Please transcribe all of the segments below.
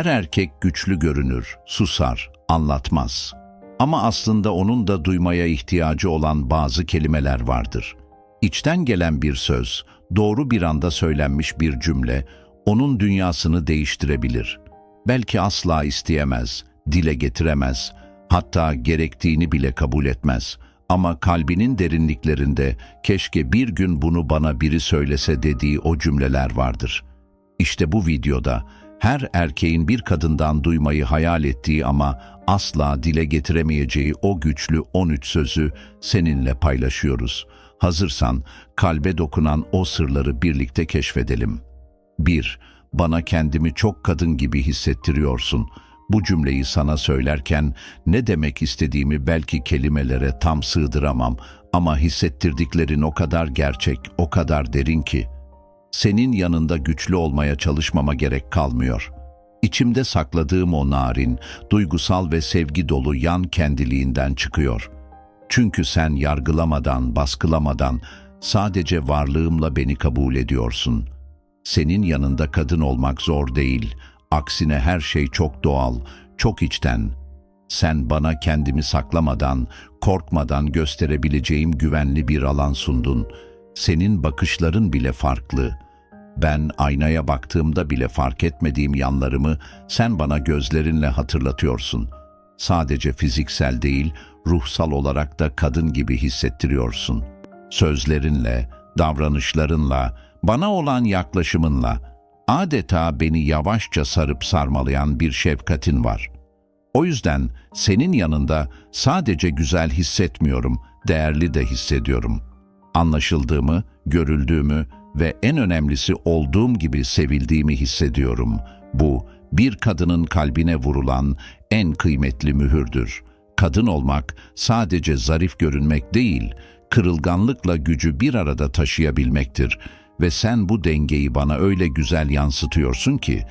Her erkek güçlü görünür, susar, anlatmaz. Ama aslında onun da duymaya ihtiyacı olan bazı kelimeler vardır. İçten gelen bir söz, doğru bir anda söylenmiş bir cümle, onun dünyasını değiştirebilir. Belki asla isteyemez, dile getiremez, hatta gerektiğini bile kabul etmez. Ama kalbinin derinliklerinde keşke bir gün bunu bana biri söylese dediği o cümleler vardır. İşte bu videoda her erkeğin bir kadından duymayı hayal ettiği ama asla dile getiremeyeceği o güçlü 13 sözü seninle paylaşıyoruz. Hazırsan kalbe dokunan o sırları birlikte keşfedelim. 1. Bana kendimi çok kadın gibi hissettiriyorsun. Bu cümleyi sana söylerken ne demek istediğimi belki kelimelere tam sığdıramam ama hissettirdiklerin o kadar gerçek, o kadar derin ki senin yanında güçlü olmaya çalışmama gerek kalmıyor. İçimde sakladığım o narin, duygusal ve sevgi dolu yan kendiliğinden çıkıyor. Çünkü sen yargılamadan, baskılamadan sadece varlığımla beni kabul ediyorsun. Senin yanında kadın olmak zor değil. Aksine her şey çok doğal, çok içten. Sen bana kendimi saklamadan, korkmadan gösterebileceğim güvenli bir alan sundun.'' Senin bakışların bile farklı. Ben aynaya baktığımda bile fark etmediğim yanlarımı sen bana gözlerinle hatırlatıyorsun. Sadece fiziksel değil, ruhsal olarak da kadın gibi hissettiriyorsun. Sözlerinle, davranışlarınla, bana olan yaklaşımınla adeta beni yavaşça sarıp sarmalayan bir şefkatin var. O yüzden senin yanında sadece güzel hissetmiyorum, değerli de hissediyorum.'' Anlaşıldığımı, görüldüğümü ve en önemlisi olduğum gibi sevildiğimi hissediyorum. Bu, bir kadının kalbine vurulan en kıymetli mühürdür. Kadın olmak sadece zarif görünmek değil, kırılganlıkla gücü bir arada taşıyabilmektir ve sen bu dengeyi bana öyle güzel yansıtıyorsun ki,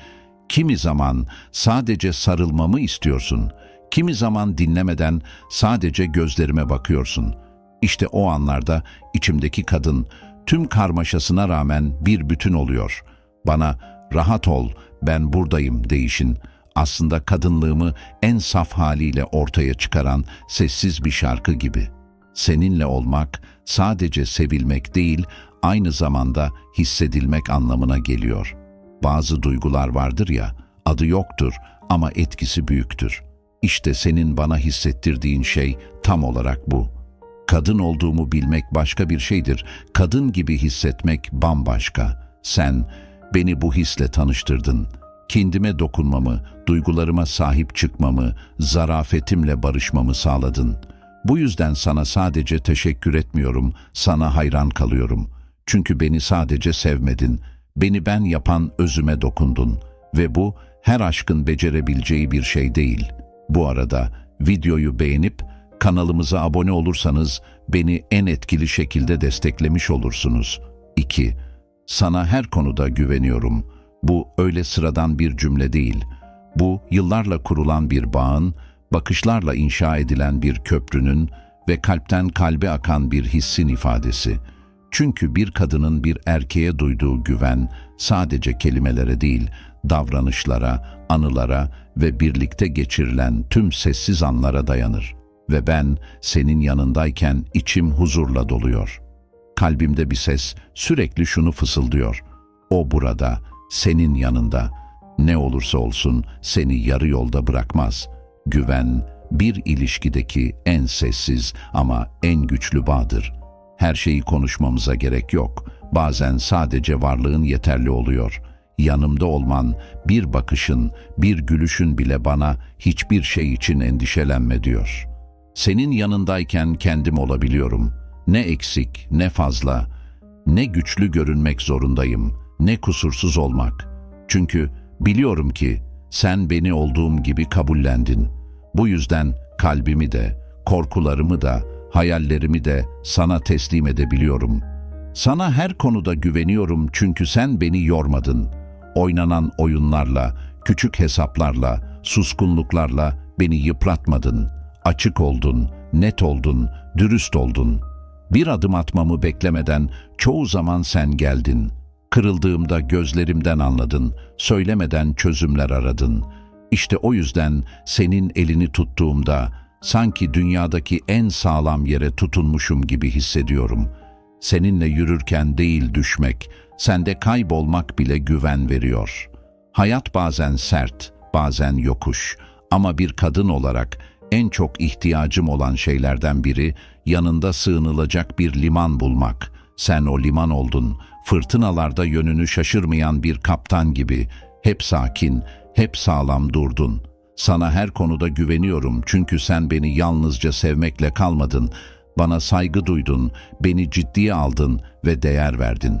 kimi zaman sadece sarılmamı istiyorsun, kimi zaman dinlemeden sadece gözlerime bakıyorsun.'' İşte o anlarda içimdeki kadın tüm karmaşasına rağmen bir bütün oluyor. Bana rahat ol, ben buradayım değişin. Aslında kadınlığımı en saf haliyle ortaya çıkaran sessiz bir şarkı gibi. Seninle olmak sadece sevilmek değil, aynı zamanda hissedilmek anlamına geliyor. Bazı duygular vardır ya, adı yoktur ama etkisi büyüktür. İşte senin bana hissettirdiğin şey tam olarak bu.'' Kadın olduğumu bilmek başka bir şeydir. Kadın gibi hissetmek bambaşka. Sen beni bu hisle tanıştırdın. Kendime dokunmamı, duygularıma sahip çıkmamı, zarafetimle barışmamı sağladın. Bu yüzden sana sadece teşekkür etmiyorum, sana hayran kalıyorum. Çünkü beni sadece sevmedin. Beni ben yapan özüme dokundun. Ve bu her aşkın becerebileceği bir şey değil. Bu arada videoyu beğenip Kanalımıza abone olursanız beni en etkili şekilde desteklemiş olursunuz. 2. Sana her konuda güveniyorum. Bu öyle sıradan bir cümle değil. Bu yıllarla kurulan bir bağın, bakışlarla inşa edilen bir köprünün ve kalpten kalbe akan bir hissin ifadesi. Çünkü bir kadının bir erkeğe duyduğu güven sadece kelimelere değil, davranışlara, anılara ve birlikte geçirilen tüm sessiz anlara dayanır ve ben senin yanındayken içim huzurla doluyor. Kalbimde bir ses sürekli şunu fısıldıyor. O burada, senin yanında. Ne olursa olsun seni yarı yolda bırakmaz. Güven, bir ilişkideki en sessiz ama en güçlü bağdır. Her şeyi konuşmamıza gerek yok. Bazen sadece varlığın yeterli oluyor. Yanımda olman, bir bakışın, bir gülüşün bile bana hiçbir şey için endişelenme diyor.'' Senin yanındayken kendim olabiliyorum. Ne eksik, ne fazla, ne güçlü görünmek zorundayım, ne kusursuz olmak. Çünkü biliyorum ki sen beni olduğum gibi kabullendin. Bu yüzden kalbimi de, korkularımı da, hayallerimi de sana teslim edebiliyorum. Sana her konuda güveniyorum çünkü sen beni yormadın. Oynanan oyunlarla, küçük hesaplarla, suskunluklarla beni yıpratmadın.'' Açık oldun, net oldun, dürüst oldun. Bir adım atmamı beklemeden çoğu zaman sen geldin. Kırıldığımda gözlerimden anladın, söylemeden çözümler aradın. İşte o yüzden senin elini tuttuğumda sanki dünyadaki en sağlam yere tutunmuşum gibi hissediyorum. Seninle yürürken değil düşmek, sende kaybolmak bile güven veriyor. Hayat bazen sert, bazen yokuş ama bir kadın olarak en çok ihtiyacım olan şeylerden biri yanında sığınılacak bir liman bulmak. Sen o liman oldun, fırtınalarda yönünü şaşırmayan bir kaptan gibi, hep sakin, hep sağlam durdun. Sana her konuda güveniyorum çünkü sen beni yalnızca sevmekle kalmadın. Bana saygı duydun, beni ciddiye aldın ve değer verdin.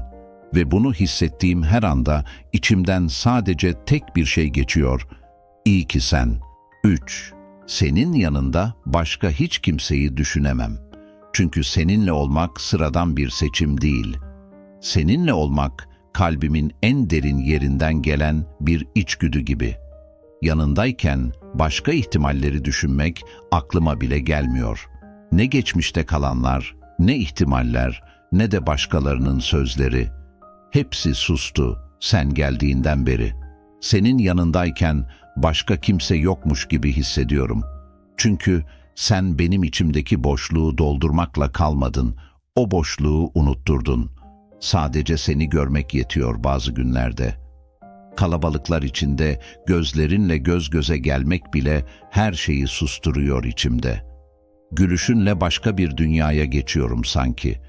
Ve bunu hissettiğim her anda içimden sadece tek bir şey geçiyor. İyi ki sen. 3. Senin yanında başka hiç kimseyi düşünemem. Çünkü seninle olmak sıradan bir seçim değil. Seninle olmak kalbimin en derin yerinden gelen bir içgüdü gibi. Yanındayken başka ihtimalleri düşünmek aklıma bile gelmiyor. Ne geçmişte kalanlar, ne ihtimaller, ne de başkalarının sözleri. Hepsi sustu sen geldiğinden beri. Senin yanındayken başka kimse yokmuş gibi hissediyorum. Çünkü sen benim içimdeki boşluğu doldurmakla kalmadın, o boşluğu unutturdun. Sadece seni görmek yetiyor bazı günlerde. Kalabalıklar içinde gözlerinle göz göze gelmek bile her şeyi susturuyor içimde. Gülüşünle başka bir dünyaya geçiyorum sanki.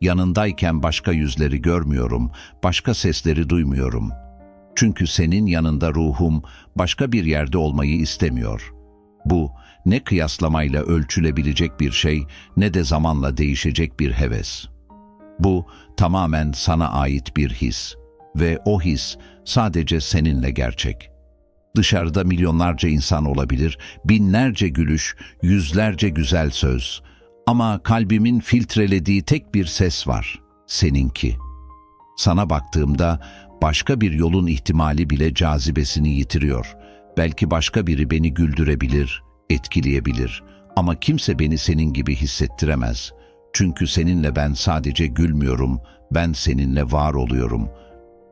Yanındayken başka yüzleri görmüyorum, başka sesleri duymuyorum. Çünkü senin yanında ruhum başka bir yerde olmayı istemiyor. Bu ne kıyaslamayla ölçülebilecek bir şey ne de zamanla değişecek bir heves. Bu tamamen sana ait bir his ve o his sadece seninle gerçek. Dışarıda milyonlarca insan olabilir, binlerce gülüş, yüzlerce güzel söz. Ama kalbimin filtrelediği tek bir ses var, seninki. Sana baktığımda başka bir yolun ihtimali bile cazibesini yitiriyor. Belki başka biri beni güldürebilir, etkileyebilir ama kimse beni senin gibi hissettiremez. Çünkü seninle ben sadece gülmüyorum, ben seninle var oluyorum.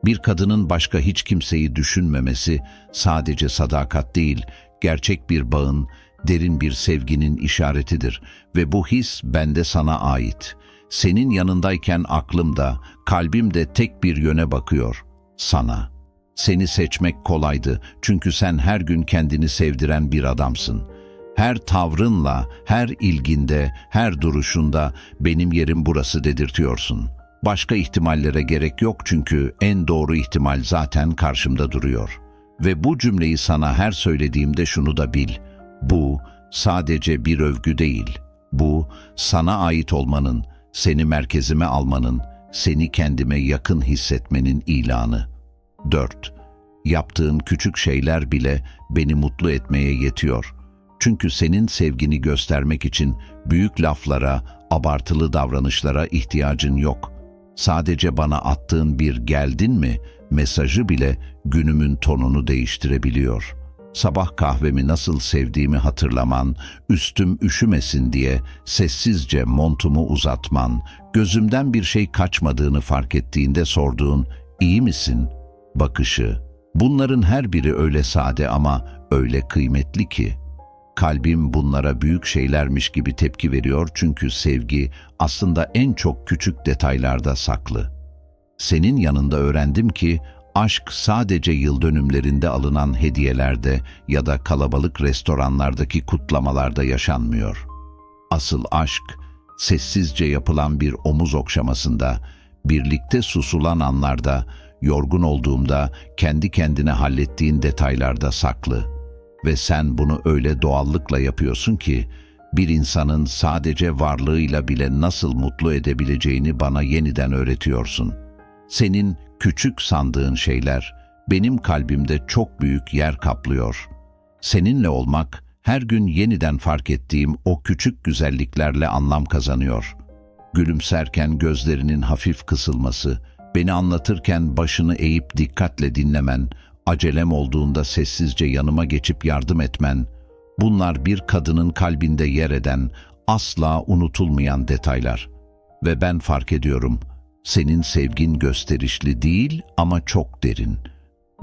Bir kadının başka hiç kimseyi düşünmemesi sadece sadakat değil, gerçek bir bağın, derin bir sevginin işaretidir ve bu his bende sana ait. Senin yanındayken aklımda, kalbimde tek bir yöne bakıyor, sana. Seni seçmek kolaydı çünkü sen her gün kendini sevdiren bir adamsın.'' Her tavrınla, her ilginde, her duruşunda benim yerim burası dedirtiyorsun. Başka ihtimallere gerek yok çünkü en doğru ihtimal zaten karşımda duruyor. Ve bu cümleyi sana her söylediğimde şunu da bil. Bu sadece bir övgü değil. Bu sana ait olmanın, seni merkezime almanın, seni kendime yakın hissetmenin ilanı. 4. Yaptığın küçük şeyler bile beni mutlu etmeye yetiyor.'' Çünkü senin sevgini göstermek için büyük laflara, abartılı davranışlara ihtiyacın yok. Sadece bana attığın bir geldin mi mesajı bile günümün tonunu değiştirebiliyor. Sabah kahvemi nasıl sevdiğimi hatırlaman, üstüm üşümesin diye sessizce montumu uzatman, gözümden bir şey kaçmadığını fark ettiğinde sorduğun iyi misin? Bakışı. Bunların her biri öyle sade ama öyle kıymetli ki.'' Kalbim bunlara büyük şeylermiş gibi tepki veriyor çünkü sevgi aslında en çok küçük detaylarda saklı. Senin yanında öğrendim ki aşk sadece yıl dönümlerinde alınan hediyelerde ya da kalabalık restoranlardaki kutlamalarda yaşanmıyor. Asıl aşk sessizce yapılan bir omuz okşamasında, birlikte susulan anlarda, yorgun olduğumda kendi kendine hallettiğin detaylarda saklı.'' Ve sen bunu öyle doğallıkla yapıyorsun ki, bir insanın sadece varlığıyla bile nasıl mutlu edebileceğini bana yeniden öğretiyorsun. Senin küçük sandığın şeyler benim kalbimde çok büyük yer kaplıyor. Seninle olmak her gün yeniden fark ettiğim o küçük güzelliklerle anlam kazanıyor. Gülümserken gözlerinin hafif kısılması, beni anlatırken başını eğip dikkatle dinlemen, acelem olduğunda sessizce yanıma geçip yardım etmen, bunlar bir kadının kalbinde yer eden, asla unutulmayan detaylar. Ve ben fark ediyorum, senin sevgin gösterişli değil ama çok derin.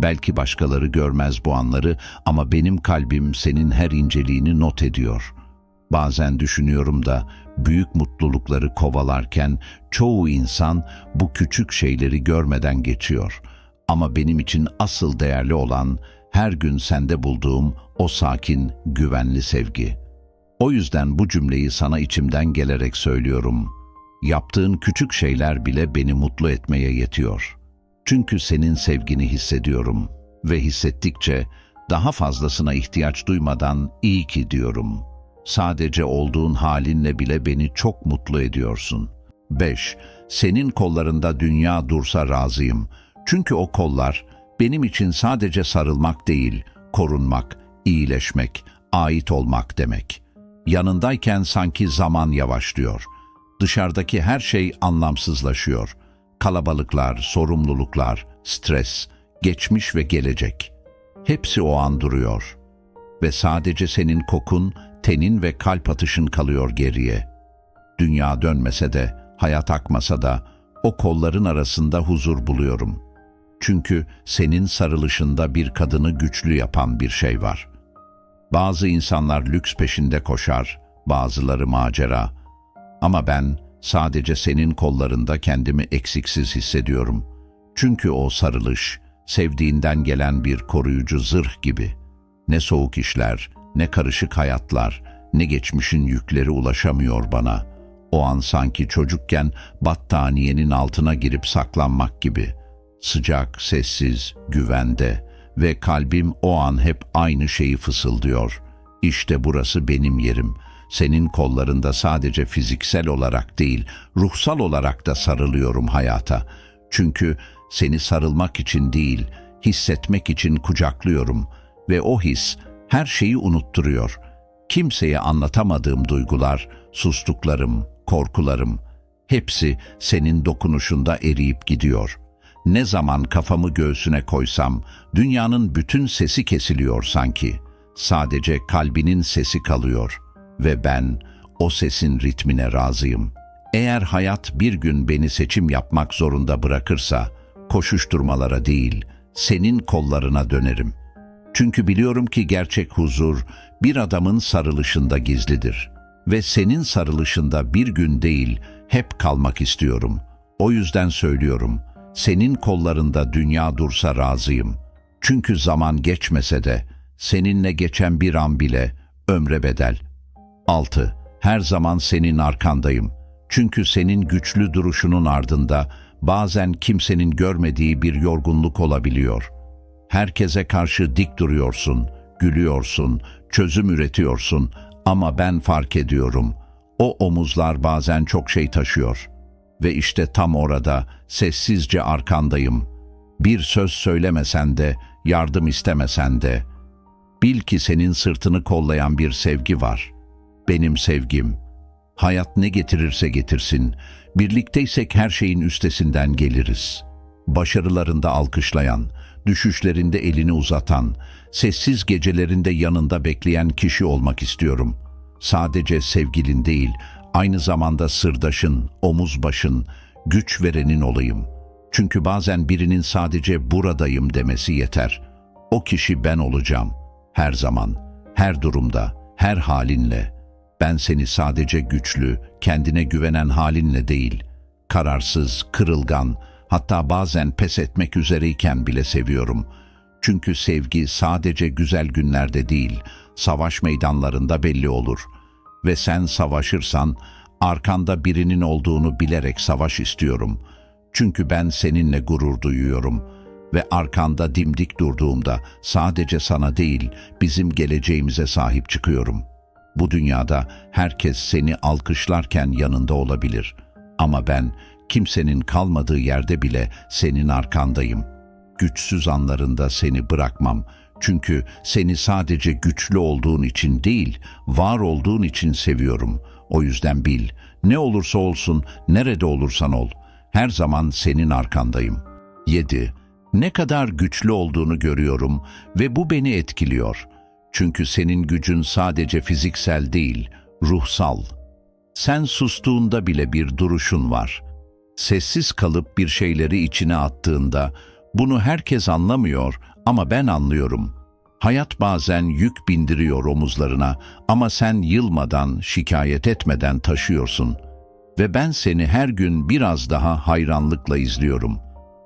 Belki başkaları görmez bu anları ama benim kalbim senin her inceliğini not ediyor. Bazen düşünüyorum da büyük mutlulukları kovalarken çoğu insan bu küçük şeyleri görmeden geçiyor. Ama benim için asıl değerli olan her gün sende bulduğum o sakin, güvenli sevgi. O yüzden bu cümleyi sana içimden gelerek söylüyorum. Yaptığın küçük şeyler bile beni mutlu etmeye yetiyor. Çünkü senin sevgini hissediyorum ve hissettikçe daha fazlasına ihtiyaç duymadan iyi ki diyorum. Sadece olduğun halinle bile beni çok mutlu ediyorsun. 5. Senin kollarında dünya dursa razıyım. Çünkü o kollar benim için sadece sarılmak değil, korunmak, iyileşmek, ait olmak demek. Yanındayken sanki zaman yavaşlıyor. Dışarıdaki her şey anlamsızlaşıyor. Kalabalıklar, sorumluluklar, stres, geçmiş ve gelecek. Hepsi o an duruyor. Ve sadece senin kokun, tenin ve kalp atışın kalıyor geriye. Dünya dönmese de, hayat akmasa da o kolların arasında huzur buluyorum. Çünkü senin sarılışında bir kadını güçlü yapan bir şey var. Bazı insanlar lüks peşinde koşar, bazıları macera. Ama ben sadece senin kollarında kendimi eksiksiz hissediyorum. Çünkü o sarılış, sevdiğinden gelen bir koruyucu zırh gibi. Ne soğuk işler, ne karışık hayatlar, ne geçmişin yükleri ulaşamıyor bana. O an sanki çocukken battaniyenin altına girip saklanmak gibi. Sıcak, sessiz, güvende ve kalbim o an hep aynı şeyi fısıldıyor. İşte burası benim yerim. Senin kollarında sadece fiziksel olarak değil, ruhsal olarak da sarılıyorum hayata. Çünkü seni sarılmak için değil, hissetmek için kucaklıyorum ve o his her şeyi unutturuyor. Kimseye anlatamadığım duygular, sustuklarım, korkularım, hepsi senin dokunuşunda eriyip gidiyor. Ne zaman kafamı göğsüne koysam, dünyanın bütün sesi kesiliyor sanki. Sadece kalbinin sesi kalıyor ve ben o sesin ritmine razıyım. Eğer hayat bir gün beni seçim yapmak zorunda bırakırsa, koşuşturmalara değil, senin kollarına dönerim. Çünkü biliyorum ki gerçek huzur bir adamın sarılışında gizlidir. Ve senin sarılışında bir gün değil, hep kalmak istiyorum. O yüzden söylüyorum, senin kollarında dünya dursa razıyım. Çünkü zaman geçmese de, seninle geçen bir an bile ömre bedel. 6. Her zaman senin arkandayım. Çünkü senin güçlü duruşunun ardında bazen kimsenin görmediği bir yorgunluk olabiliyor. Herkese karşı dik duruyorsun, gülüyorsun, çözüm üretiyorsun ama ben fark ediyorum. O omuzlar bazen çok şey taşıyor. Ve işte tam orada sessizce arkandayım. Bir söz söylemesen de, yardım istemesen de. Bil ki senin sırtını kollayan bir sevgi var. Benim sevgim. Hayat ne getirirse getirsin, birlikteysek her şeyin üstesinden geliriz. Başarılarında alkışlayan, düşüşlerinde elini uzatan, sessiz gecelerinde yanında bekleyen kişi olmak istiyorum. Sadece sevgilin değil, aynı zamanda sırdaşın, omuz başın, güç verenin olayım. Çünkü bazen birinin sadece buradayım demesi yeter. O kişi ben olacağım. Her zaman, her durumda, her halinle. Ben seni sadece güçlü, kendine güvenen halinle değil, kararsız, kırılgan, hatta bazen pes etmek üzereyken bile seviyorum. Çünkü sevgi sadece güzel günlerde değil, savaş meydanlarında belli olur. Ve sen savaşırsan, arkanda birinin olduğunu bilerek savaş istiyorum. Çünkü ben seninle gurur duyuyorum ve arkanda dimdik durduğumda sadece sana değil, bizim geleceğimize sahip çıkıyorum. Bu dünyada herkes seni alkışlarken yanında olabilir. Ama ben kimsenin kalmadığı yerde bile senin arkandayım. Güçsüz anlarında seni bırakmam. Çünkü seni sadece güçlü olduğun için değil, var olduğun için seviyorum. O yüzden bil, ne olursa olsun, nerede olursan ol, her zaman senin arkandayım. 7. Ne kadar güçlü olduğunu görüyorum ve bu beni etkiliyor. Çünkü senin gücün sadece fiziksel değil, ruhsal. Sen sustuğunda bile bir duruşun var. Sessiz kalıp bir şeyleri içine attığında Bunu herkes anlamıyor ama ben anlıyorum. Hayat bazen yük bindiriyor omuzlarına ama sen yılmadan, şikayet etmeden taşıyorsun. Ve ben seni her gün biraz daha hayranlıkla izliyorum.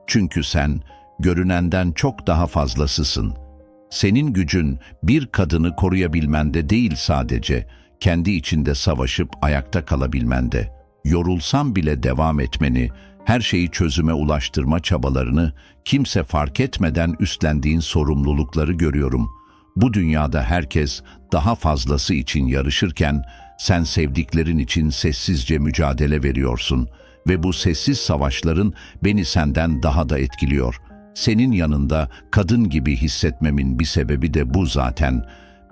Çünkü sen görünenden çok daha fazlasısın. Senin gücün bir kadını koruyabilmende değil sadece, kendi içinde savaşıp ayakta kalabilmende. Yorulsam bile devam etmeni, her şeyi çözüme ulaştırma çabalarını, kimse fark etmeden üstlendiğin sorumlulukları görüyorum. Bu dünyada herkes daha fazlası için yarışırken, sen sevdiklerin için sessizce mücadele veriyorsun ve bu sessiz savaşların beni senden daha da etkiliyor. Senin yanında kadın gibi hissetmemin bir sebebi de bu zaten.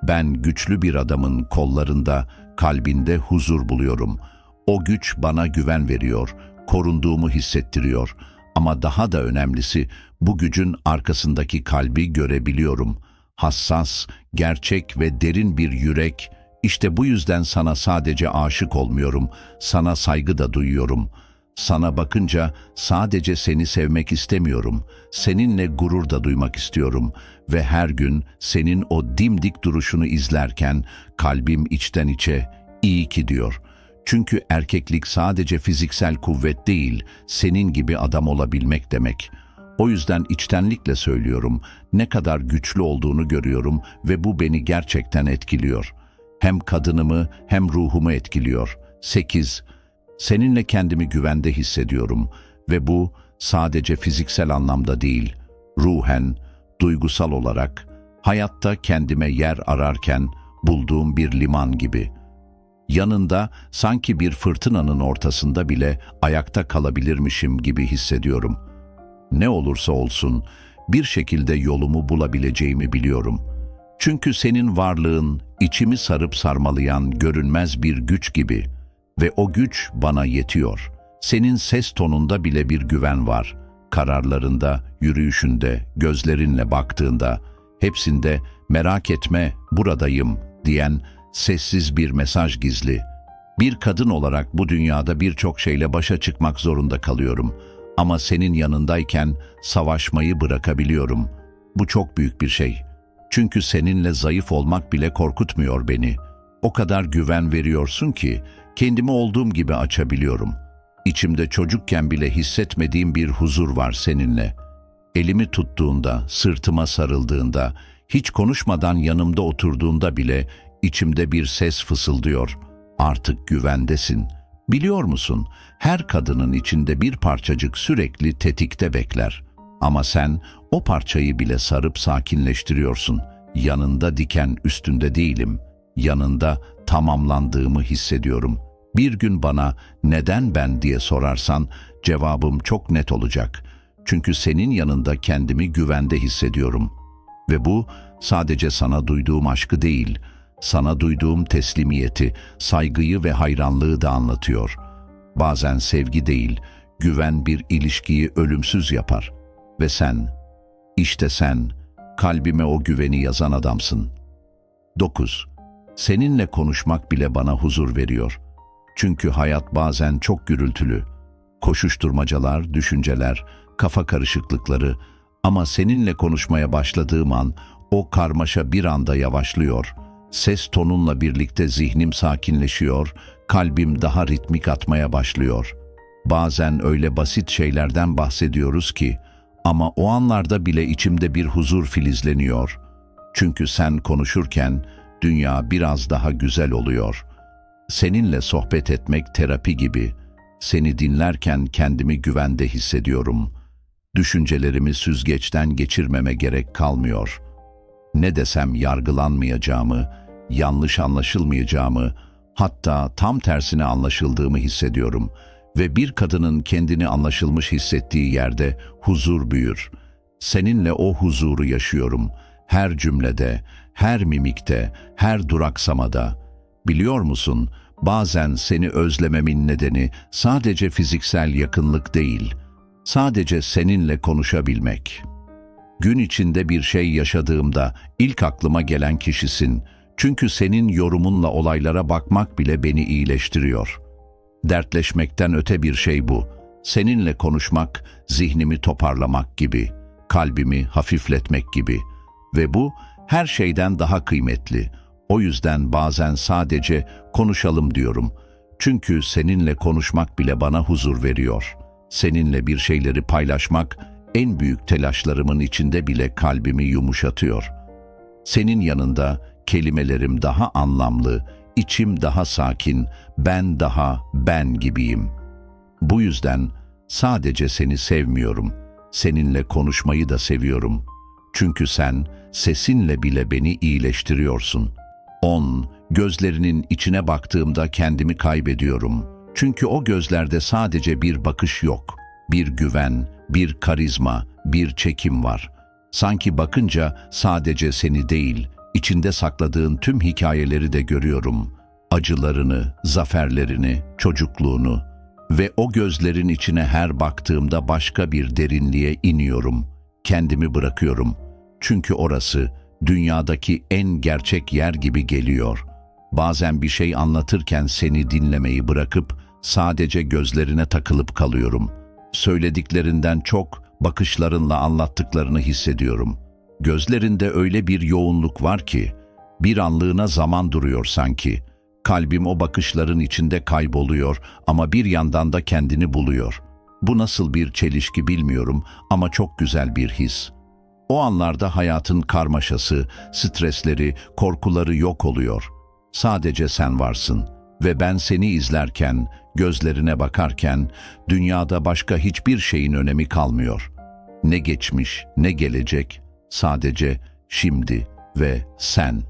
Ben güçlü bir adamın kollarında, kalbinde huzur buluyorum. O güç bana güven veriyor, korunduğumu hissettiriyor. Ama daha da önemlisi bu gücün arkasındaki kalbi görebiliyorum. Hassas, gerçek ve derin bir yürek. İşte bu yüzden sana sadece aşık olmuyorum, sana saygı da duyuyorum. Sana bakınca sadece seni sevmek istemiyorum. Seninle gurur da duymak istiyorum ve her gün senin o dimdik duruşunu izlerken kalbim içten içe iyi ki diyor. Çünkü erkeklik sadece fiziksel kuvvet değil, senin gibi adam olabilmek demek. O yüzden içtenlikle söylüyorum, ne kadar güçlü olduğunu görüyorum ve bu beni gerçekten etkiliyor. Hem kadınımı hem ruhumu etkiliyor. 8. Seninle kendimi güvende hissediyorum ve bu sadece fiziksel anlamda değil, ruhen, duygusal olarak, hayatta kendime yer ararken bulduğum bir liman gibi. Yanında sanki bir fırtınanın ortasında bile ayakta kalabilirmişim gibi hissediyorum. Ne olursa olsun bir şekilde yolumu bulabileceğimi biliyorum. Çünkü senin varlığın içimi sarıp sarmalayan görünmez bir güç gibi.'' Ve o güç bana yetiyor. Senin ses tonunda bile bir güven var. Kararlarında, yürüyüşünde, gözlerinle baktığında, hepsinde merak etme buradayım diyen sessiz bir mesaj gizli. Bir kadın olarak bu dünyada birçok şeyle başa çıkmak zorunda kalıyorum. Ama senin yanındayken savaşmayı bırakabiliyorum. Bu çok büyük bir şey. Çünkü seninle zayıf olmak bile korkutmuyor beni. O kadar güven veriyorsun ki kendimi olduğum gibi açabiliyorum. İçimde çocukken bile hissetmediğim bir huzur var seninle. Elimi tuttuğunda, sırtıma sarıldığında, hiç konuşmadan yanımda oturduğunda bile içimde bir ses fısıldıyor. Artık güvendesin. Biliyor musun, her kadının içinde bir parçacık sürekli tetikte bekler. Ama sen o parçayı bile sarıp sakinleştiriyorsun. Yanında diken üstünde değilim. Yanında tamamlandığımı hissediyorum. Bir gün bana neden ben diye sorarsan cevabım çok net olacak. Çünkü senin yanında kendimi güvende hissediyorum. Ve bu sadece sana duyduğum aşkı değil, sana duyduğum teslimiyeti, saygıyı ve hayranlığı da anlatıyor. Bazen sevgi değil, güven bir ilişkiyi ölümsüz yapar. Ve sen, işte sen, kalbime o güveni yazan adamsın. 9. Seninle konuşmak bile bana huzur veriyor. Çünkü hayat bazen çok gürültülü. Koşuşturmacalar, düşünceler, kafa karışıklıkları ama seninle konuşmaya başladığım an o karmaşa bir anda yavaşlıyor. Ses tonunla birlikte zihnim sakinleşiyor, kalbim daha ritmik atmaya başlıyor. Bazen öyle basit şeylerden bahsediyoruz ki ama o anlarda bile içimde bir huzur filizleniyor. Çünkü sen konuşurken dünya biraz daha güzel oluyor. Seninle sohbet etmek terapi gibi. Seni dinlerken kendimi güvende hissediyorum. Düşüncelerimi süzgeçten geçirmeme gerek kalmıyor. Ne desem yargılanmayacağımı, yanlış anlaşılmayacağımı, hatta tam tersine anlaşıldığımı hissediyorum ve bir kadının kendini anlaşılmış hissettiği yerde huzur büyür. Seninle o huzuru yaşıyorum. Her cümlede, her mimikte, her duraksamada. Biliyor musun, bazen seni özlememin nedeni sadece fiziksel yakınlık değil, sadece seninle konuşabilmek. Gün içinde bir şey yaşadığımda ilk aklıma gelen kişisin. Çünkü senin yorumunla olaylara bakmak bile beni iyileştiriyor. Dertleşmekten öte bir şey bu. Seninle konuşmak, zihnimi toparlamak gibi.'' kalbimi hafifletmek gibi. Ve bu her şeyden daha kıymetli. O yüzden bazen sadece konuşalım diyorum. Çünkü seninle konuşmak bile bana huzur veriyor. Seninle bir şeyleri paylaşmak en büyük telaşlarımın içinde bile kalbimi yumuşatıyor. Senin yanında kelimelerim daha anlamlı, içim daha sakin, ben daha ben gibiyim. Bu yüzden sadece seni sevmiyorum, seninle konuşmayı da seviyorum. Çünkü sen sesinle bile beni iyileştiriyorsun. On, gözlerinin içine baktığımda kendimi kaybediyorum. Çünkü o gözlerde sadece bir bakış yok, bir güven, bir karizma, bir çekim var. Sanki bakınca sadece seni değil, içinde sakladığın tüm hikayeleri de görüyorum. Acılarını, zaferlerini, çocukluğunu ve o gözlerin içine her baktığımda başka bir derinliğe iniyorum. Kendimi bırakıyorum. Çünkü orası dünyadaki en gerçek yer gibi geliyor. Bazen bir şey anlatırken seni dinlemeyi bırakıp sadece gözlerine takılıp kalıyorum. Söylediklerinden çok bakışlarınla anlattıklarını hissediyorum. Gözlerinde öyle bir yoğunluk var ki, bir anlığına zaman duruyor sanki. Kalbim o bakışların içinde kayboluyor ama bir yandan da kendini buluyor. Bu nasıl bir çelişki bilmiyorum ama çok güzel bir his. O anlarda hayatın karmaşası, stresleri, korkuları yok oluyor. Sadece sen varsın ve ben seni izlerken, gözlerine bakarken dünyada başka hiçbir şeyin önemi kalmıyor. Ne geçmiş, ne gelecek, sadece şimdi ve sen.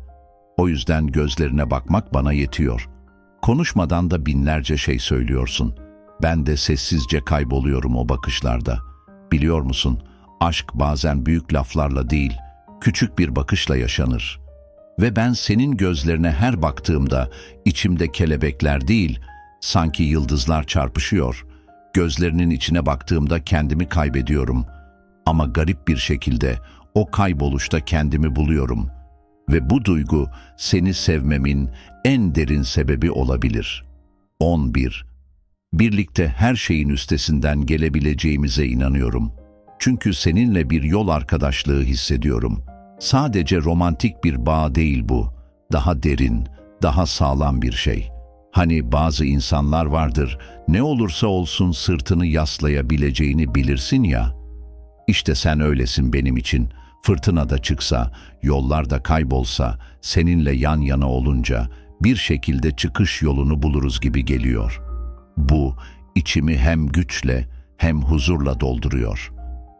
O yüzden gözlerine bakmak bana yetiyor. Konuşmadan da binlerce şey söylüyorsun. Ben de sessizce kayboluyorum o bakışlarda. Biliyor musun, aşk bazen büyük laflarla değil, küçük bir bakışla yaşanır. Ve ben senin gözlerine her baktığımda içimde kelebekler değil, sanki yıldızlar çarpışıyor. Gözlerinin içine baktığımda kendimi kaybediyorum. Ama garip bir şekilde o kayboluşta kendimi buluyorum. Ve bu duygu seni sevmemin en derin sebebi olabilir. 11. Birlikte her şeyin üstesinden gelebileceğimize inanıyorum. Çünkü seninle bir yol arkadaşlığı hissediyorum. Sadece romantik bir bağ değil bu. Daha derin, daha sağlam bir şey. Hani bazı insanlar vardır, ne olursa olsun sırtını yaslayabileceğini bilirsin ya. İşte sen öylesin benim için. Fırtına da çıksa, yollar da kaybolsa, seninle yan yana olunca bir şekilde çıkış yolunu buluruz gibi geliyor. Bu içimi hem güçle hem huzurla dolduruyor.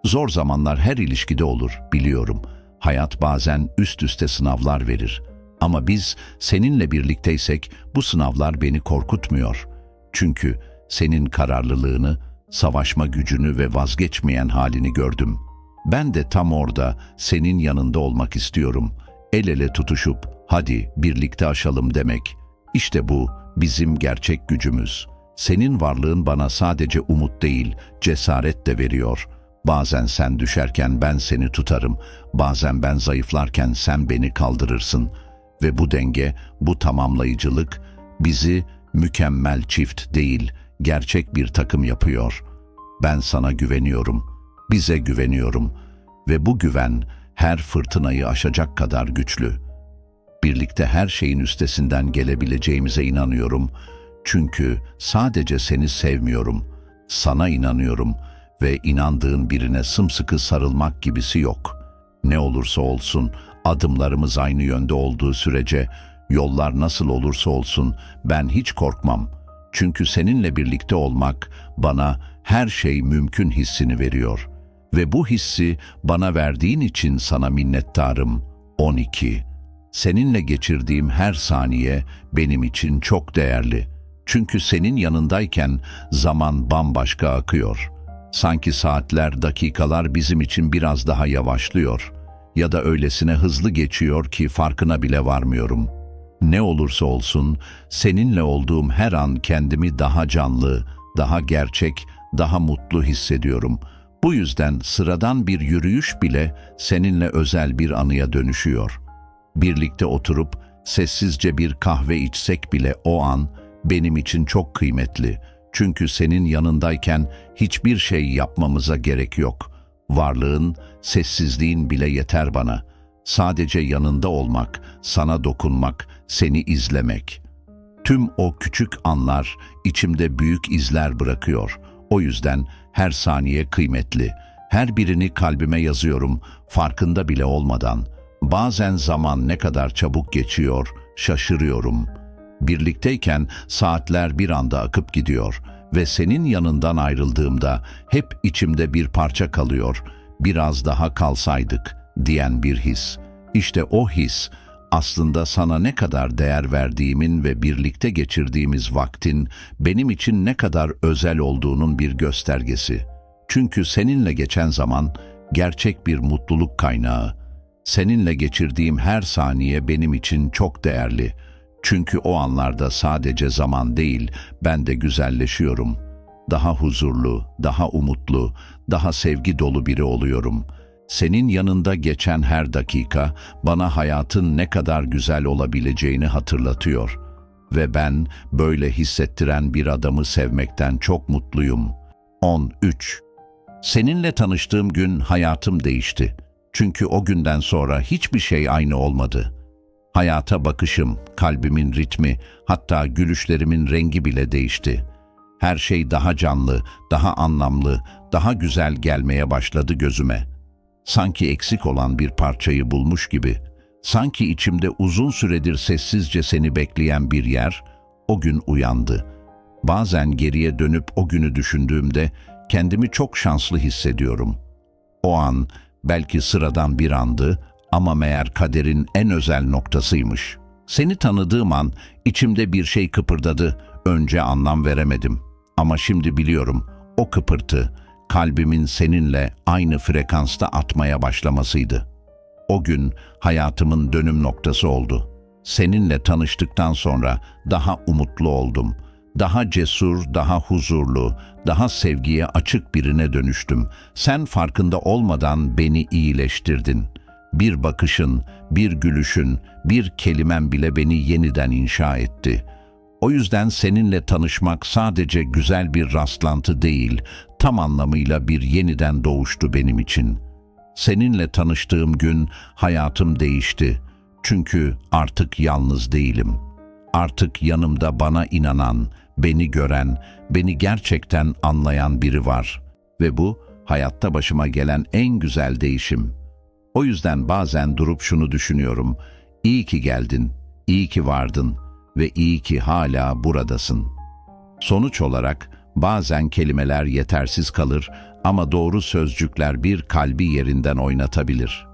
Zor zamanlar her ilişkide olur, biliyorum. Hayat bazen üst üste sınavlar verir. Ama biz seninle birlikteysek bu sınavlar beni korkutmuyor. Çünkü senin kararlılığını, savaşma gücünü ve vazgeçmeyen halini gördüm. Ben de tam orada senin yanında olmak istiyorum. El ele tutuşup hadi birlikte aşalım demek. İşte bu bizim gerçek gücümüz. Senin varlığın bana sadece umut değil, cesaret de veriyor. Bazen sen düşerken ben seni tutarım, bazen ben zayıflarken sen beni kaldırırsın. Ve bu denge, bu tamamlayıcılık bizi mükemmel çift değil, gerçek bir takım yapıyor. Ben sana güveniyorum, bize güveniyorum ve bu güven her fırtınayı aşacak kadar güçlü. Birlikte her şeyin üstesinden gelebileceğimize inanıyorum. Çünkü sadece seni sevmiyorum, sana inanıyorum ve inandığın birine sımsıkı sarılmak gibisi yok. Ne olursa olsun adımlarımız aynı yönde olduğu sürece yollar nasıl olursa olsun ben hiç korkmam. Çünkü seninle birlikte olmak bana her şey mümkün hissini veriyor. Ve bu hissi bana verdiğin için sana minnettarım. 12. Seninle geçirdiğim her saniye benim için çok değerli. Çünkü senin yanındayken zaman bambaşka akıyor. Sanki saatler, dakikalar bizim için biraz daha yavaşlıyor. Ya da öylesine hızlı geçiyor ki farkına bile varmıyorum.'' Ne olursa olsun seninle olduğum her an kendimi daha canlı, daha gerçek, daha mutlu hissediyorum. Bu yüzden sıradan bir yürüyüş bile seninle özel bir anıya dönüşüyor. Birlikte oturup sessizce bir kahve içsek bile o an benim için çok kıymetli. Çünkü senin yanındayken hiçbir şey yapmamıza gerek yok. Varlığın, sessizliğin bile yeter bana. Sadece yanında olmak, sana dokunmak, seni izlemek. Tüm o küçük anlar içimde büyük izler bırakıyor. O yüzden her saniye kıymetli. Her birini kalbime yazıyorum, farkında bile olmadan. Bazen zaman ne kadar çabuk geçiyor, şaşırıyorum. Birlikteyken saatler bir anda akıp gidiyor ve senin yanından ayrıldığımda hep içimde bir parça kalıyor. Biraz daha kalsaydık diyen bir his. İşte o his aslında sana ne kadar değer verdiğimin ve birlikte geçirdiğimiz vaktin benim için ne kadar özel olduğunun bir göstergesi. Çünkü seninle geçen zaman gerçek bir mutluluk kaynağı. Seninle geçirdiğim her saniye benim için çok değerli. Çünkü o anlarda sadece zaman değil, ben de güzelleşiyorum. Daha huzurlu, daha umutlu, daha sevgi dolu biri oluyorum. Senin yanında geçen her dakika bana hayatın ne kadar güzel olabileceğini hatırlatıyor. Ve ben böyle hissettiren bir adamı sevmekten çok mutluyum. 13. Seninle tanıştığım gün hayatım değişti. Çünkü o günden sonra hiçbir şey aynı olmadı. Hayata bakışım, kalbimin ritmi, hatta gülüşlerimin rengi bile değişti. Her şey daha canlı, daha anlamlı, daha güzel gelmeye başladı gözüme. Sanki eksik olan bir parçayı bulmuş gibi, sanki içimde uzun süredir sessizce seni bekleyen bir yer, o gün uyandı. Bazen geriye dönüp o günü düşündüğümde kendimi çok şanslı hissediyorum. O an belki sıradan bir andı ama meğer kaderin en özel noktasıymış. Seni tanıdığım an içimde bir şey kıpırdadı. Önce anlam veremedim. Ama şimdi biliyorum o kıpırtı kalbimin seninle aynı frekansta atmaya başlamasıydı. O gün hayatımın dönüm noktası oldu. Seninle tanıştıktan sonra daha umutlu oldum. Daha cesur, daha huzurlu, daha sevgiye açık birine dönüştüm. Sen farkında olmadan beni iyileştirdin. Bir bakışın, bir gülüşün, bir kelimen bile beni yeniden inşa etti. O yüzden seninle tanışmak sadece güzel bir rastlantı değil, tam anlamıyla bir yeniden doğuştu benim için. Seninle tanıştığım gün hayatım değişti. Çünkü artık yalnız değilim. Artık yanımda bana inanan, beni gören, beni gerçekten anlayan biri var. Ve bu hayatta başıma gelen en güzel değişim. O yüzden bazen durup şunu düşünüyorum. İyi ki geldin, iyi ki vardın ve iyi ki hala buradasın. Sonuç olarak bazen kelimeler yetersiz kalır ama doğru sözcükler bir kalbi yerinden oynatabilir.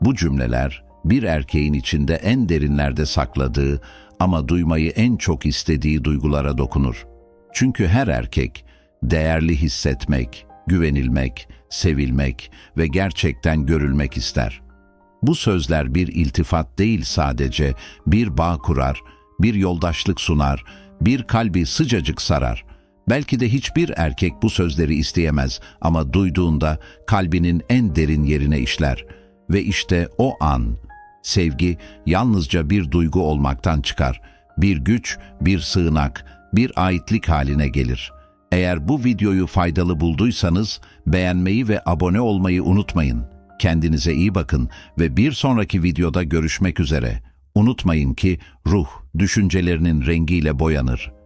Bu cümleler bir erkeğin içinde en derinlerde sakladığı ama duymayı en çok istediği duygulara dokunur. Çünkü her erkek değerli hissetmek, güvenilmek, sevilmek ve gerçekten görülmek ister. Bu sözler bir iltifat değil sadece, bir bağ kurar, bir yoldaşlık sunar, bir kalbi sıcacık sarar. Belki de hiçbir erkek bu sözleri isteyemez ama duyduğunda kalbinin en derin yerine işler. Ve işte o an sevgi yalnızca bir duygu olmaktan çıkar. Bir güç, bir sığınak, bir aitlik haline gelir. Eğer bu videoyu faydalı bulduysanız beğenmeyi ve abone olmayı unutmayın. Kendinize iyi bakın ve bir sonraki videoda görüşmek üzere. Unutmayın ki ruh düşüncelerinin rengiyle boyanır.